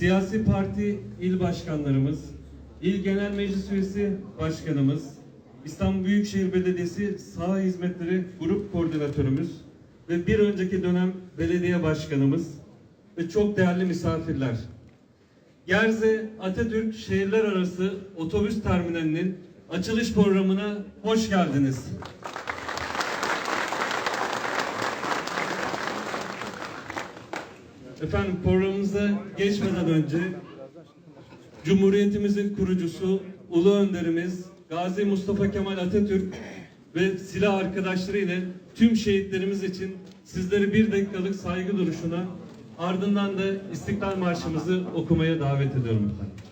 siyasi parti il başkanlarımız, il genel meclis üyesi başkanımız, İstanbul Büyükşehir Belediyesi Saha Hizmetleri Grup Koordinatörümüz ve bir önceki dönem belediye başkanımız ve çok değerli misafirler. Gerze Atatürk Şehirler Arası Otobüs Terminali'nin açılış programına hoş geldiniz. Efendim programımıza geçmeden önce Cumhuriyetimizin kurucusu, Ulu Önderimiz Gazi Mustafa Kemal Atatürk ve silah arkadaşları ile tüm şehitlerimiz için sizleri bir dakikalık saygı duruşuna ardından da İstiklal Marşımızı okumaya davet ediyorum efendim.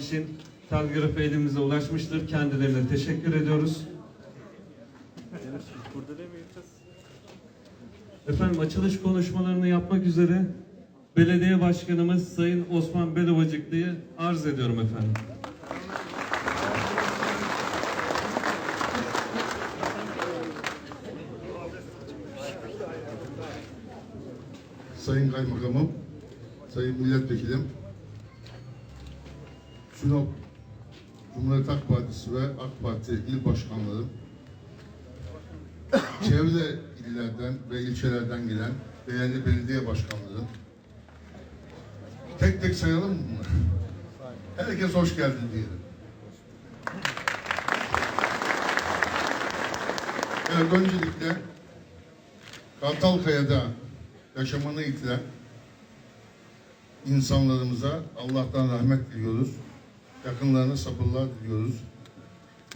Aviş'in telgrafı elimize ulaşmıştır. Kendilerine teşekkür ediyoruz. Efendim açılış konuşmalarını yapmak üzere Belediye Başkanımız Sayın Osman Belovacıklı'yı arz ediyorum efendim. Sayın Kaymakamım, Sayın Milletvekilim, Sinop Cumhuriyet Halk Partisi ve AK Parti il başkanlarım, çevre illerden ve ilçelerden gelen değerli belediye başkanları, tek tek sayalım mı? Herkes hoş geldin diyelim. Evet, öncelikle Kartalkaya'da yaşamını yitiren insanlarımıza Allah'tan rahmet diliyoruz. Yakınlarına sabırlar diliyoruz.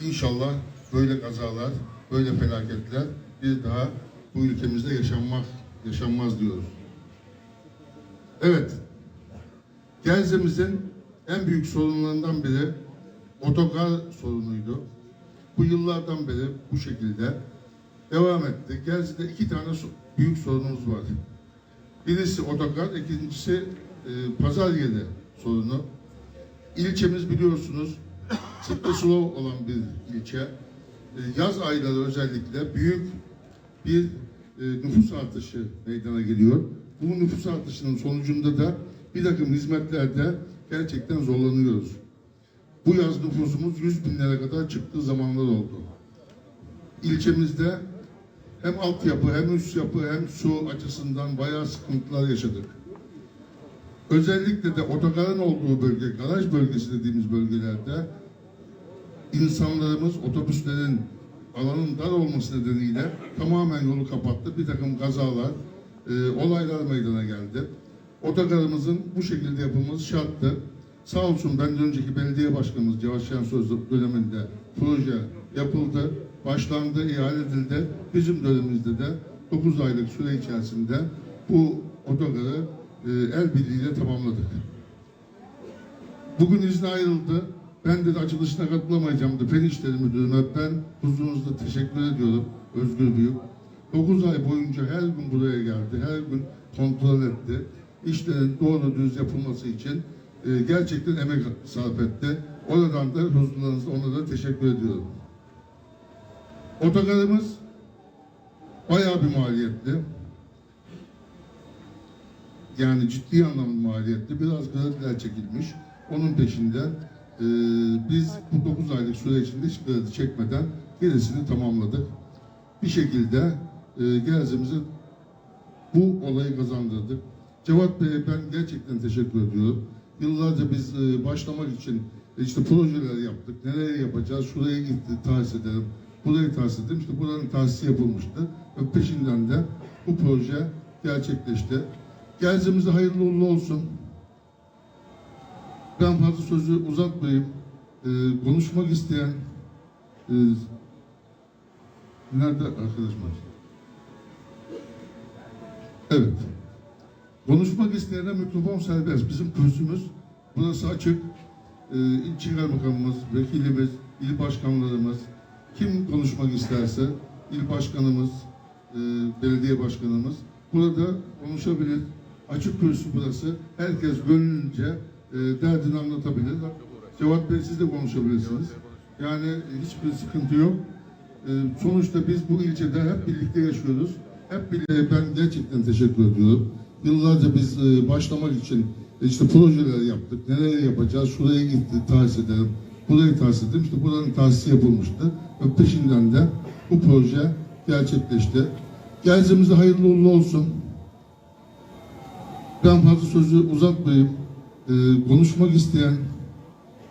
İnşallah böyle kazalar, böyle felaketler bir daha bu ülkemizde yaşanmaz, yaşanmaz diyoruz. Evet, Gerze'mizin en büyük sorunlarından biri otogar sorunuydu. Bu yıllardan beri bu şekilde devam etti. Gerze'de iki tane büyük sorunumuz var. Birisi otogar, ikincisi e, pazar yeri sorunu. İlçemiz biliyorsunuz sıkı sulu olan bir ilçe. E, yaz ayları özellikle büyük bir e, nüfus artışı meydana geliyor. Bu nüfus artışının sonucunda da bir takım hizmetlerde gerçekten zorlanıyoruz. Bu yaz nüfusumuz 100 binlere kadar çıktığı zamanlar oldu. İlçemizde hem altyapı hem üst yapı hem su açısından bayağı sıkıntılar yaşadık. Özellikle de otogarın olduğu bölge, garaj bölgesi dediğimiz bölgelerde insanlarımız otobüslerin alanın dar olması nedeniyle tamamen yolu kapattı. Bir takım kazalar, e, olaylar meydana geldi. Otogarımızın bu şekilde yapılması şarttı. Sağ olsun benden önceki belediye başkanımız Cevat Şensoy döneminde proje yapıldı, başlandı, ihale edildi. Bizim dönemimizde de 9 aylık süre içerisinde bu otogarı el birliğiyle tamamladık. Bugün izne ayrıldı. Ben de açılışına katılamayacağım da Fen İşleri Müdürü'ne ben huzurunuzda teşekkür ediyorum Özgür Büyük. 9 ay boyunca her gün buraya geldi, her gün kontrol etti. İşlerin doğru düz yapılması için e, gerçekten emek sarf etti. Oradan da huzurlarınızda ona da teşekkür ediyorum. Otogarımız bayağı bir maliyetli. Yani ciddi anlamda maliyetli. Biraz krediler çekilmiş. Onun peşinden e, biz bu 9 aylık süre içinde hiç kredi çekmeden gerisini tamamladık. Bir şekilde e, Gerzimize bu olayı kazandırdık. Cevat Bey'e ben gerçekten teşekkür ediyorum. Yıllarca biz e, başlamak için e, işte projeler yaptık. Nereye yapacağız? Şuraya gitti, tahsis edelim. Burayı tahsis edelim. İşte buranın tahsisi yapılmıştı. Ve peşinden de bu proje gerçekleşti. Gerzimize hayırlı uğurlu olsun. Ben fazla sözü uzatmayayım. Ee, konuşmak isteyen e, nerede arkadaşlar? Evet. Konuşmak isteyene mikrofon serbest. Bizim kürsümüz burası açık. Ee, İl Kaymakamımız, vekilimiz, il başkanlarımız, kim konuşmak isterse, il başkanımız, e, belediye başkanımız burada konuşabilir. Açık kürsü burası. Herkes gönlünce e, derdini anlatabilir. Cevat Bey siz de konuşabilirsiniz. Yani hiçbir sıkıntı yok. E, sonuçta biz bu ilçede hep birlikte yaşıyoruz. Hep birlikte ben gerçekten teşekkür ediyorum. Yıllarca biz e, başlamak için e, işte projeler yaptık. Nereye yapacağız? Şuraya gitti, tahsis edelim. Burayı tahsis edelim. İşte buranın tahsisi yapılmıştı. Ve peşinden de bu proje gerçekleşti. Gerzimize hayırlı uğurlu olsun. Ben fazla sözü uzatmayayım. Ee, konuşmak isteyen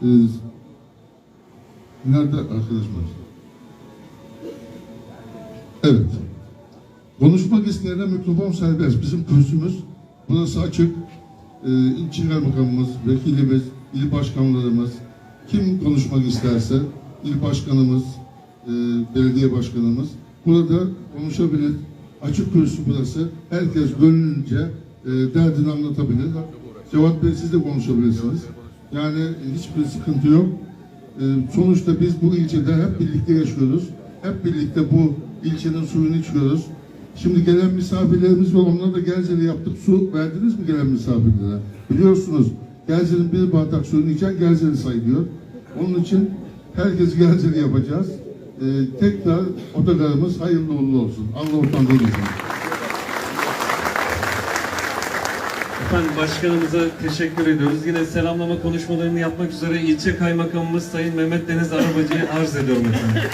e, nerede arkadaşlar? Evet. Konuşmak isteyene mikrofon serbest. Bizim kürsümüz burası açık. Ee, İl Kaymakamımız, vekilimiz, il başkanlarımız, kim konuşmak isterse, il başkanımız, e, belediye başkanımız burada konuşabilir. Açık kürsü burası. Herkes gönlünce e, derdini anlatabilir. Cevat Bey siz de konuşabilirsiniz. Yani hiçbir sıkıntı yok. E, sonuçta biz bu ilçede hep birlikte yaşıyoruz. Hep birlikte bu ilçenin suyunu içiyoruz. Şimdi gelen misafirlerimiz var. Onlara da Gerzeli yaptık. Su verdiniz mi gelen misafirlere? Biliyorsunuz Gerze'nin bir bardak suyunu içen Gerzeli sayılıyor. Onun için herkes Gerzeli yapacağız. Ee, tekrar otogarımız hayırlı uğurlu olsun. Allah utandırmasın. Efendim başkanımıza teşekkür ediyoruz. Yine selamlama konuşmalarını yapmak üzere ilçe kaymakamımız Sayın Mehmet Deniz Arabacı'yı arz ediyorum efendim.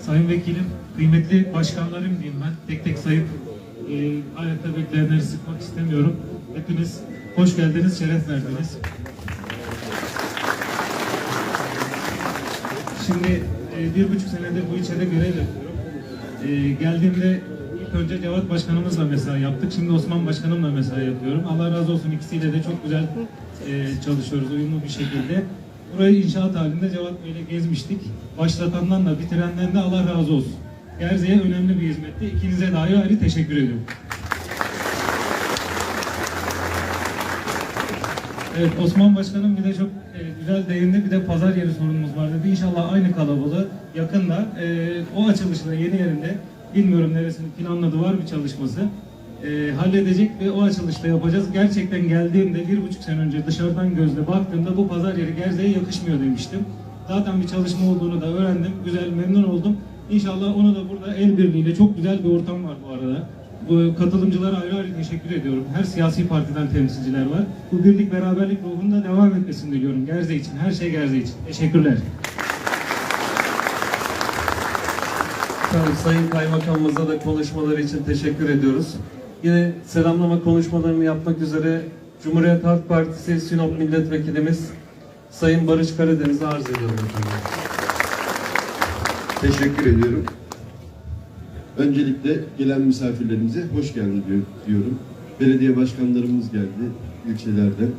Sayın Vekilim, kıymetli başkanlarım diyeyim ben. Tek tek sayıp e, ayakta bekleyenleri sıkmak istemiyorum. Hepiniz hoş geldiniz, şeref verdiniz. Şimdi e, bir buçuk senedir bu ilçede görev yapıyorum. E, geldiğimde önce Cevat Başkanımızla mesai yaptık. Şimdi Osman Başkanımla mesai yapıyorum. Allah razı olsun ikisiyle de çok güzel e, çalışıyoruz uyumlu bir şekilde. Burayı inşaat halinde Cevat Bey'le gezmiştik. Başlatandan da bitirenden de Allah razı olsun. Gerze'ye önemli bir hizmetti. İkinize de ayrı ayrı teşekkür ediyorum. Evet Osman Başkanım bir de çok e, güzel değindi. Bir de pazar yeri sorunumuz var dedi. İnşallah aynı kalabalığı yakında e, o açılışta yeni yerinde bilmiyorum neresini planladı var bir çalışması. E, halledecek ve o açılışta yapacağız. Gerçekten geldiğimde bir buçuk sene önce dışarıdan gözle baktığımda bu pazar yeri Gerze'ye yakışmıyor demiştim. Zaten bir çalışma olduğunu da öğrendim. Güzel memnun oldum. İnşallah onu da burada el birliğiyle çok güzel bir ortam var bu arada. Bu katılımcılara ayrı ayrı teşekkür ediyorum. Her siyasi partiden temsilciler var. Bu birlik beraberlik ruhunda devam etmesini diliyorum. Gerze için, her şey Gerze için. Teşekkürler. Efendim, Sayın Kaymakamımıza da konuşmaları için teşekkür ediyoruz. Yine selamlama konuşmalarını yapmak üzere Cumhuriyet Halk Partisi Sinop Milletvekilimiz Sayın Barış Karadeniz'i arz ediyorum. Teşekkür ediyorum. Öncelikle gelen misafirlerimize hoş geldin diyor- diyorum. Belediye başkanlarımız geldi ilçelerden.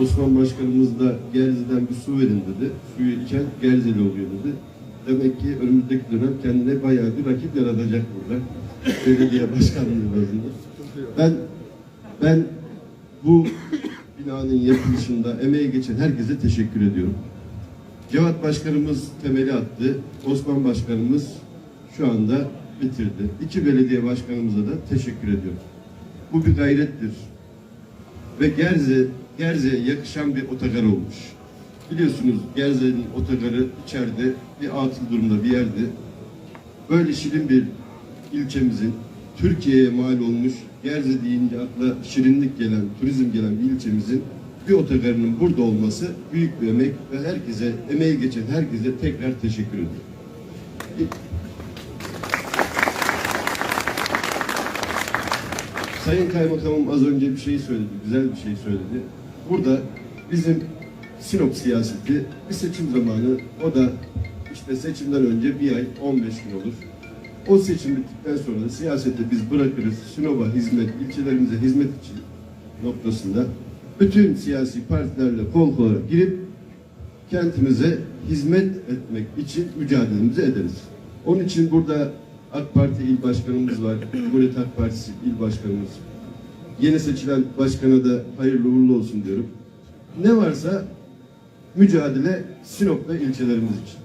Osman Başkanımız da Gerze'den bir su verin dedi. Suyu içen Gerzeli oluyor dedi. Demek ki önümüzdeki dönem kendine bayağı bir rakip yaratacak burada. Belediye başkanlığı. Ben ben bu binanın yapılışında emeği geçen herkese teşekkür ediyorum. Cevat Başkanımız temeli attı. Osman Başkanımız şu anda bitirdi. İki belediye başkanımıza da teşekkür ediyorum. Bu bir gayrettir. Ve Gerze, Gerze'ye yakışan bir otogar olmuş. Biliyorsunuz Gerze'nin otogarı içeride bir atıl durumda bir yerdi. Böyle şirin bir ilçemizin Türkiye'ye mal olmuş Gerze deyince akla şirinlik gelen, turizm gelen bir ilçemizin bir otogarının burada olması büyük bir emek ve herkese, emeği geçen herkese tekrar teşekkür ediyorum. Sayın Kaymakamım az önce bir şey söyledi, güzel bir şey söyledi. Burada bizim Sinop siyaseti bir seçim zamanı, o da işte seçimden önce bir ay 15 gün olur. O seçim bittikten sonra da siyasette biz bırakırız. Sinop'a hizmet, ilçelerimize hizmet için noktasında bütün siyasi partilerle kol kola girip kentimize hizmet etmek için mücadelemizi ederiz. Onun için burada AK Parti il başkanımız var, Cumhuriyet Halk Partisi il başkanımız. Yeni seçilen başkana da hayırlı uğurlu olsun diyorum. Ne varsa mücadele Sinop ve ilçelerimiz için.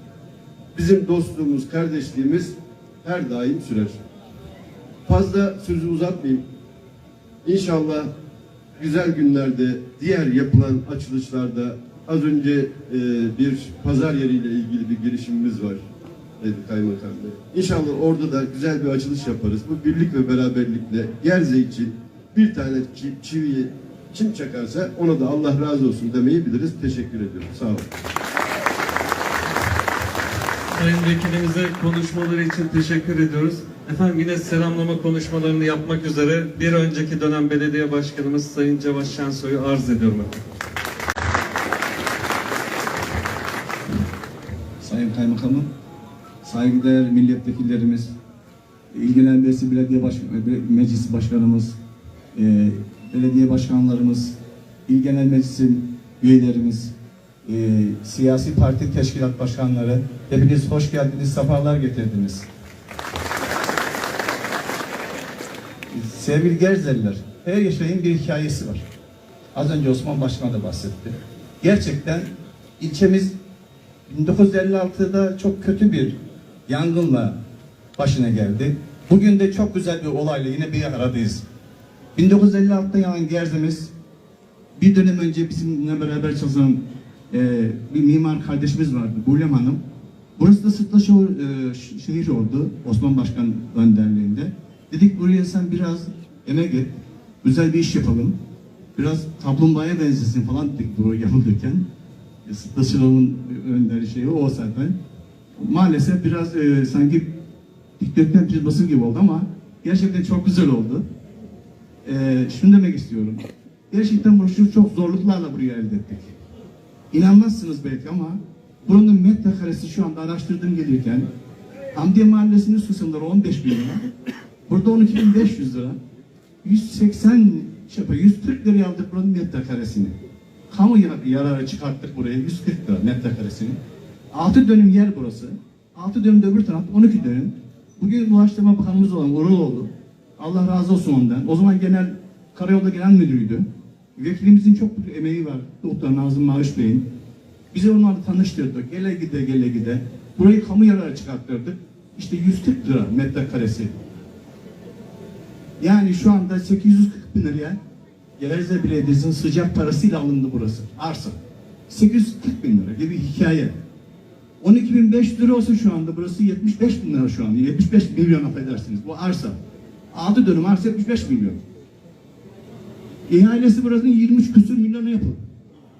Bizim dostluğumuz, kardeşliğimiz her daim sürer. Fazla sözü uzatmayayım. İnşallah güzel günlerde diğer yapılan açılışlarda az önce e, bir pazar yeriyle ilgili bir girişimimiz var dedi kaymakam bey. İnşallah orada da güzel bir açılış yaparız. Bu birlik ve beraberlikle Gerze için bir tane çi- çiviyi kim çakarsa ona da Allah razı olsun demeyi biliriz. Teşekkür ediyorum. Sağ olun. Sayın Vekilimize konuşmaları için teşekkür ediyoruz. Efendim yine selamlama konuşmalarını yapmak üzere bir önceki dönem belediye başkanımız Sayın Cevat Şensoy'u arz ediyorum efendim. Sayın Kaymakamım, saygıdeğer milletvekillerimiz, ilgilenmesi belediye baş, meclisi başkanımız, e, belediye başkanlarımız, il genel meclisin üyelerimiz, e, siyasi parti teşkilat başkanları, hepiniz hoş geldiniz, sefalar getirdiniz. Sevgili Gerzeliler, her yaşayın bir hikayesi var. Az önce Osman Başkan da bahsetti. Gerçekten ilçemiz 1956'da çok kötü bir yangınla başına geldi. Bugün de çok güzel bir olayla yine bir aradayız. 1956'da yanan Gerzemiz bir dönem önce bizimle beraber çalışan e, bir mimar kardeşimiz vardı, Bulem Hanım. Burası da Sırtlaş e, ş- şehir oldu Osman Başkan önderliğinde. Dedik buraya sen biraz emek et, güzel bir iş yapalım. Biraz kaplumbağaya benzesin falan dedik buraya yapılırken. Sırtlaşılamın önderi şeyi o zaten. Maalesef biraz e, sanki dikdörtgen prizması gibi oldu ama gerçekten çok güzel oldu. E, şunu demek istiyorum. Gerçekten bu çok zorluklarla buraya elde ettik. İnanmazsınız belki ama buranın metrekaresi şu anda araştırdım gelirken Hamdiye Mahallesi'nin üst kısımları 15 bin lira. Burada 12.500 lira. 180 şey yapar, 140 liraya aldık buranın metrekaresini. Kamu yar- yararı çıkarttık buraya 140 lira metrekaresini. 6 dönüm yer burası. 6 dönüm de öbür taraf 12 dönüm. Bugün Ulaştırma Bakanımız olan Uğurluoğlu. Allah razı olsun ondan. O zaman genel Karayolda Genel Müdürüydü. Vekilimizin çok büyük emeği var. Doktor Nazım Maaş Bey'in. Bizi onlarla tanıştırdık. Gele gide gele gide. Burayı kamu yararı çıkarttırdık. İşte 140 lira metrekaresi. Yani şu anda 840 bin liraya Gerze Belediyesi'nin sıcak parasıyla alındı burası. Arsa. 840 bin lira gibi hikaye. 12.500 lira olsa şu anda burası 75 bin lira şu anda. 75 milyon affedersiniz. Bu arsa. 6 dönüm arsa 75 milyon. İhalesi burasının 23 küsür milyonu yapıldı.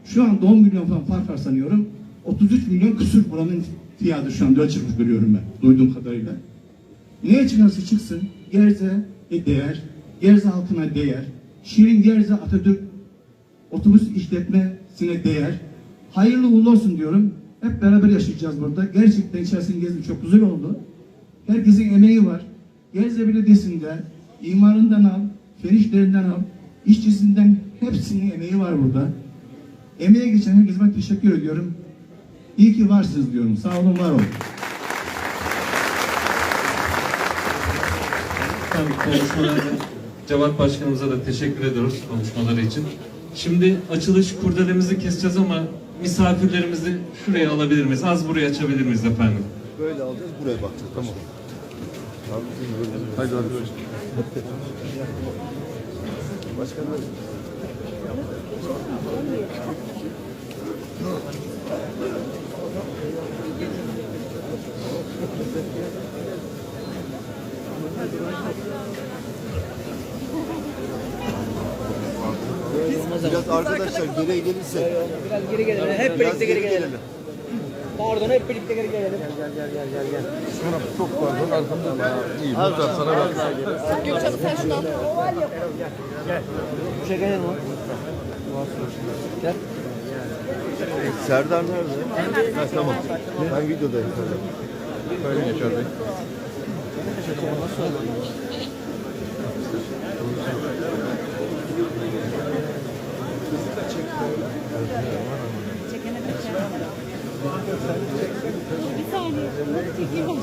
Şu anda 10 milyon falan fark var sanıyorum. 33 milyon küsür buranın fiyatı şu an 4 çıkmış görüyorum ben. Duyduğum kadarıyla. Neye çıkarsa çıksın Gerze değer, Gerze halkına değer, Şirin Gerze Atatürk otobüs işletmesine değer. Hayırlı uğurlu olsun diyorum. Hep beraber yaşayacağız burada. Gerçekten içerisinde gezdim çok güzel oldu. Herkesin emeği var. Gerze Belediyesi'nde imarından al, fen işlerinden al, işçisinden hepsinin emeği var burada. Emeğe geçen herkese ben teşekkür ediyorum. İyi ki varsınız diyorum. Sağ olun, var olun. Tabii konuşmalarda Cevat Başkanımıza da teşekkür ediyoruz konuşmaları için. Şimdi açılış kurdelemizi keseceğiz ama misafirlerimizi şuraya alabilir miyiz? Az buraya açabilir miyiz efendim? Böyle alacağız, buraya bakacağız. Tamam. Haydi. Biraz arkadaşlar geriye gelirse. Biraz geri gelelim. Hep birlikte geri gelelim. Pardon hep birlikte geri gelelim. Çok pardon arkamda. İyi burada sana bak. Gökçen sen şunu al. Bu şey gelelim mi? Gel. Serdar nerede? Ha, tamam. Ben videodayım. Söyle Yaşar Bey. Bir saniye. Çekeyim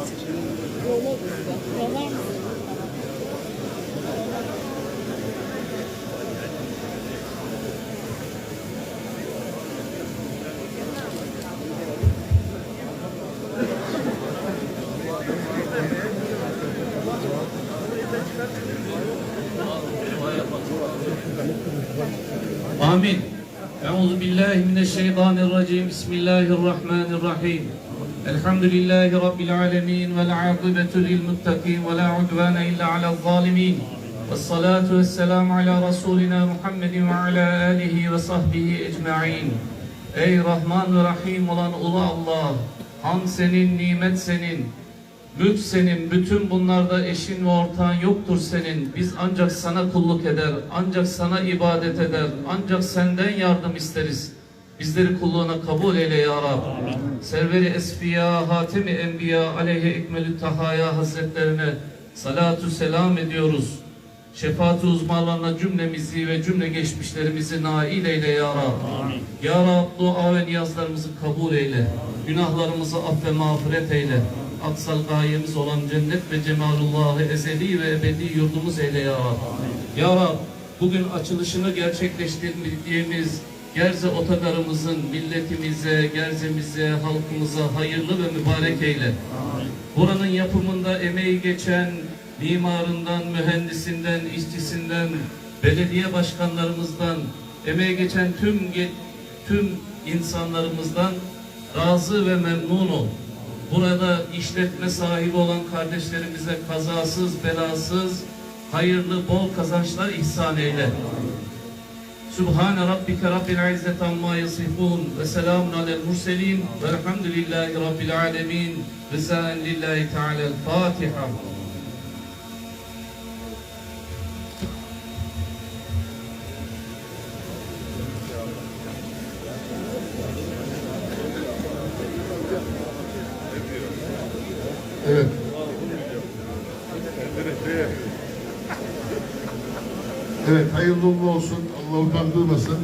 Mineşşeytanirracim. Bismillahirrahmanirrahim. Elhamdülillahi Rabbil alemin. Vel akibetu lil muttakin. Ve la udvane illa alel zalimin. Vessalatu vesselamu ala Resulina Muhammedin ve ala alihi ve sahbihi ecma'in. Ey Rahman ve Rahim olan Ulu Allah, ham senin, nimet senin, lütf senin, bütün bunlarda eşin ve ortağın yoktur senin. Biz ancak sana kulluk eder, ancak sana ibadet eder, ancak senden yardım isteriz.'' Bizleri kulluğuna kabul eyle ya Rab. Serveri Esfiya, Hatemi Enbiya, Aleyhi Ekmelü Tahaya Hazretlerine salatu selam ediyoruz. Şefaat-i uzmanlarına cümlemizi ve cümle geçmişlerimizi nail eyle ya Rab. Ya Rab dua ve niyazlarımızı kabul eyle. Günahlarımızı aff ve mağfiret eyle. Aksal gayemiz olan cennet ve cemalullahı ezeli ve ebedi yurdumuz eyle ya Rab. Ya Rab bugün açılışını gerçekleştirdiğimiz Gerze otogarımızın milletimize, Gerze'mize, halkımıza hayırlı ve mübarek eyle. Buranın yapımında emeği geçen mimarından, mühendisinden, işçisinden, belediye başkanlarımızdan, emeği geçen tüm tüm insanlarımızdan razı ve memnun ol. Burada işletme sahibi olan kardeşlerimize kazasız, belasız, hayırlı, bol kazançlar ihsan eyle. سبحان ربك رب العزة عما يصفون وسلام على المرسلين والحمد لله رب العالمين. بسان لله تعالى الفاتحة. Utandırmasın.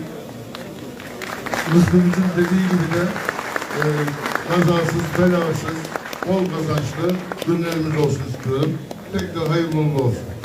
Rızkımızın dediği gibi de e, kazasız, belasız, bol kazançlı günlerimiz olsun istiyorum. Tekrar hayırlı olsun.